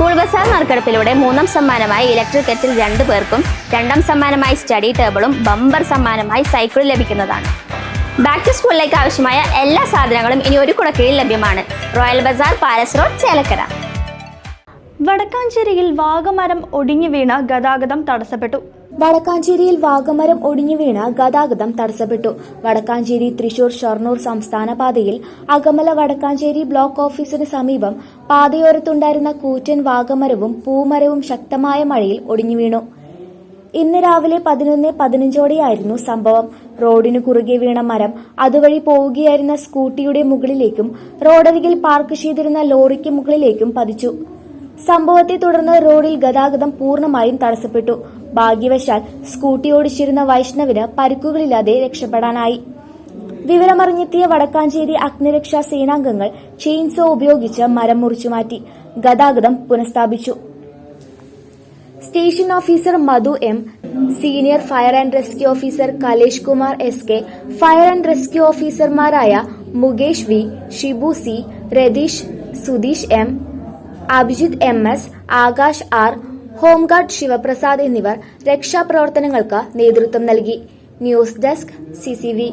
School Bazar നറുക്കെടുപ്പിലൂടെ മൂന്നാം സമ്മാനമായി ഇലക്ട്രിക് കെറ്റിൽ രണ്ടു പേർക്കും രണ്ടാം സമ്മാനമായി സ്റ്റഡി ടേബിളും ബമ്പർ സമ്മാനമായി സൈക്കിളും ലഭിക്കുന്നതാണ്. ബാക്ക് ടു സ്കൂളിലേക്ക് ആവശ്യമായ എല്ലാ സാധനങ്ങളും ഇനി ഒരു കുടക്കീഴിൽ ലഭ്യമാണ്. Royal bazaar palace road Chelakkara. വടക്കാഞ്ചേരിയിൽ വാഗമരം ഒടിഞ്ഞു വീണ ഗതാഗതം തടസ്സപ്പെട്ടു. വടക്കാഞ്ചേരിയിൽ വാഗമരം ഒടിഞ്ഞു വീണ ഗതാഗതം തടസ്സപ്പെട്ടു. വടക്കാഞ്ചേരി തൃശൂർ ഷൊർണൂർ സംസ്ഥാന പാതയിൽ അകമല വടക്കാഞ്ചേരി ബ്ലോക്ക് ഓഫീസിന് സമീപം പാതയോരത്തുണ്ടായിരുന്ന കൂറ്റൻ വാഗമരവും പൂമരവും ശക്തമായ മഴയിൽ ഒടിഞ്ഞു വീണു. ഇന്ന് രാവിലെ പതിനൊന്ന് പതിനഞ്ചോടെയായിരുന്നു സംഭവം. റോഡിനു കുറുകെ വീണ മരം അതുവഴി പോവുകയായിരുന്ന സ്കൂട്ടിയുടെ മുകളിലേക്കും റോഡരികിൽ പാർക്ക് ചെയ്തിരുന്ന ലോറിക്ക് മുകളിലേക്കും പതിച്ചു. സംഭവത്തെ തുടർന്ന് റോഡിൽ ഗതാഗതം പൂർണമായും തടസ്സപ്പെട്ടു. ഭാഗ്യവശാൽ സ്കൂട്ടി ഓടിച്ചിരുന്ന വൈഷ്ണവിന് പരിക്കുകളില്ലാതെ രക്ഷപ്പെടാനായി. വിവരമറിഞ്ഞെത്തിയ വടക്കാഞ്ചേരി അഗ്നിരക്ഷാ സേനാംഗങ്ങൾ ചെയിൻസോ ഉപയോഗിച്ച് മരം മുറിച്ചുമാറ്റി ഗതാഗതം പുനഃസ്ഥാപിച്ചു. Station officer Madhu M senior fire and rescue officer Kalesh Kumar S K fire and rescue ഓഫീസർമാരായ Mukesh V Shibu C Ratheesh Sudheesh M Abhijith M S Akash R home guard Sivaprasad എന്നിവർ രക്ഷാപ്രവർത്തനങ്ങൾക്ക് നേതൃത്വം നൽകി. News desk CCV